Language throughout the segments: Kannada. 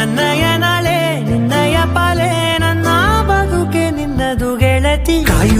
ನನ್ನಯ ನಾಳೆ ನಿನ್ನಯ ಪಾಲೆ ನನ್ನ ಬದುಕೆ ನಿನ್ನದು ಗೆಳತಿ ಕಾಯುವೆ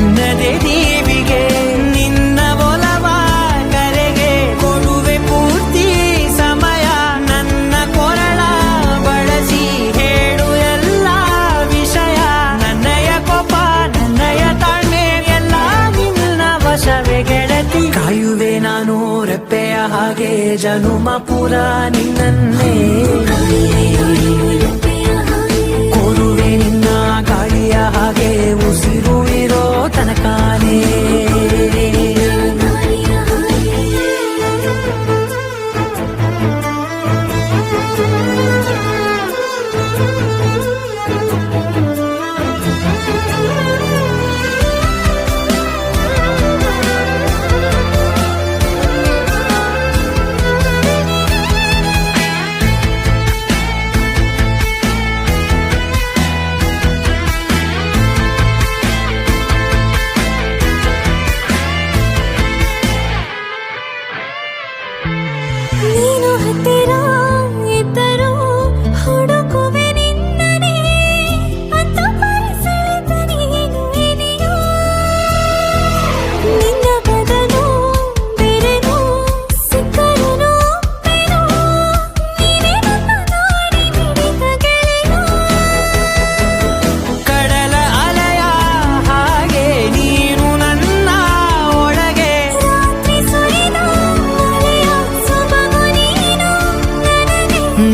ರೆಪ್ಪೆಯ ಹಾಗೆ ಜನುಮ ಪುರ ನಿನ್ನನ್ನೇ. ಕೋರುವೆ ನಿನ್ನ ಗಾಳಿಯ ಹಾಗೆ ಉಸಿರು ಇರೋ ತನಕಾನೇ ನೀನು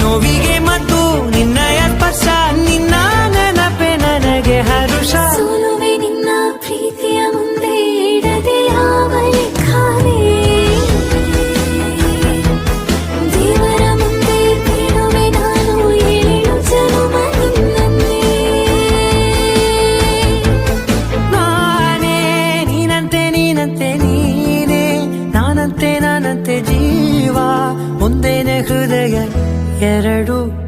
ನೋವಿಗೆ ಮತ್ತು ನಿನ್ನಯ ಸ್ಪರ್ಶ ನಿನ್ನ ನೆನಪೆ ನನಗೆ ಹರುಷ ಸೋಲುವೆ ನಿನ್ನ ಪ್ರೀತಿಯ ಮುಂದೆ ಇಡದೆ ಯಾವ ಲೆಕ್ಕವೇ ದೇವರ ಮುಂದೆ ಬೇಡುವೆ ನಾನು ಏಳು ಜನುಮ ನಿನ್ನನ್ನೇ ನಾನೇ ನೀನಂತೆ ನೀನಂತೆ ನೀನೇ ನಾನಂತೆ ಎರಡು